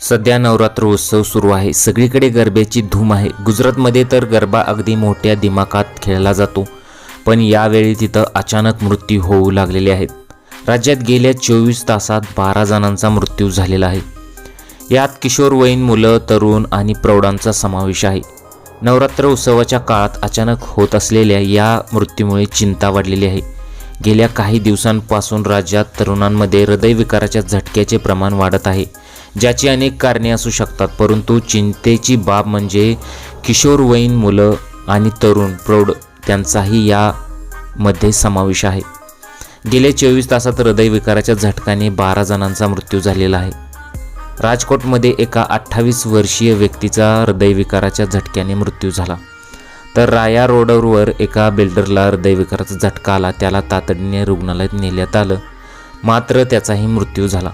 सध्या नवरात्र उत्सव सुरू आहे. सगळीकडे गरब्याची धूम आहे. गुजरातमध्ये तर गरबा अगदी मोठ्या दिमाखात खेळला जातो. पण यावेळी तिथं अचानक मृत्यू होऊ लागलेले आहेत. राज्यात गेल्या चोवीस तासात बारा जणांचा मृत्यू झालेला आहे. यात किशोरवयीन मुलं तरुण आणि प्रौढांचा समावेश आहे. नवरात्र उत्सवाच्या काळात अचानक होत असलेल्या या मृत्यूमुळे चिंता वाढलेली आहे. गेल्या काही दिवसांपासून राज्यात तरुणांमध्ये हृदयविकाराच्या झटक्याचे प्रमाण वाढत आहे. ज्याची अनेक कारणे असू शकतात परंतु चिंतेची बाब म्हणजे किशोरवयीन मुलं आणि तरुण प्रौढ त्यांचाही यामध्ये समावेश आहे. गेल्या चोवीस तासात हृदयविकाराच्या झटकाने बारा जणांचा मृत्यू झालेला आहे. राजकोटमध्ये एका अठ्ठावीस वर्षीय व्यक्तीचा हृदयविकाराच्या झटक्याने मृत्यू झाला. तर राया रोडवर एका बिल्डरला हृदयविकाराचा झटका आला त्याला तातडीने रुग्णालयात नेण्यात आलं. मात्र त्याचाही मृत्यू झाला.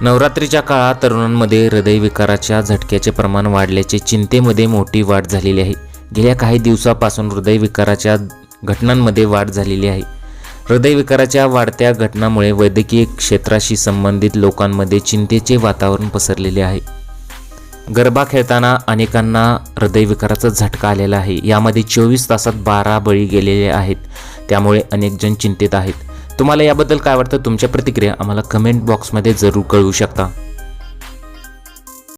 नवरात्रीच्या काळात तरुणांमध्ये हृदयविकाराच्या झटक्याचे प्रमाण वाढल्याचे चिंतेमध्ये मोठी वाढ झालेली आहे. गेल्या काही दिवसापासून हृदयविकाराच्या घटनांमध्ये वाढ झालेली आहे. हृदयविकाराच्या वाढत्या घटनामुळे वैद्यकीय क्षेत्राशी संबंधित लोकांमध्ये चिंतेचे वातावरण पसरलेले आहे. गरबा खेळताना अनेकांना हृदयविकाराचा झटका आलेला आहे. यामध्ये चोवीस तासात बारा बळी गेलेले आहेत. त्यामुळे अनेकजण चिंतेत चिंतित आहेत. तुम्हाला याबद्दल काय वाटतं? तुमच्या प्रतिक्रिया आम्हाला कमेंट बॉक्समध्ये जरूर कळवू शकता.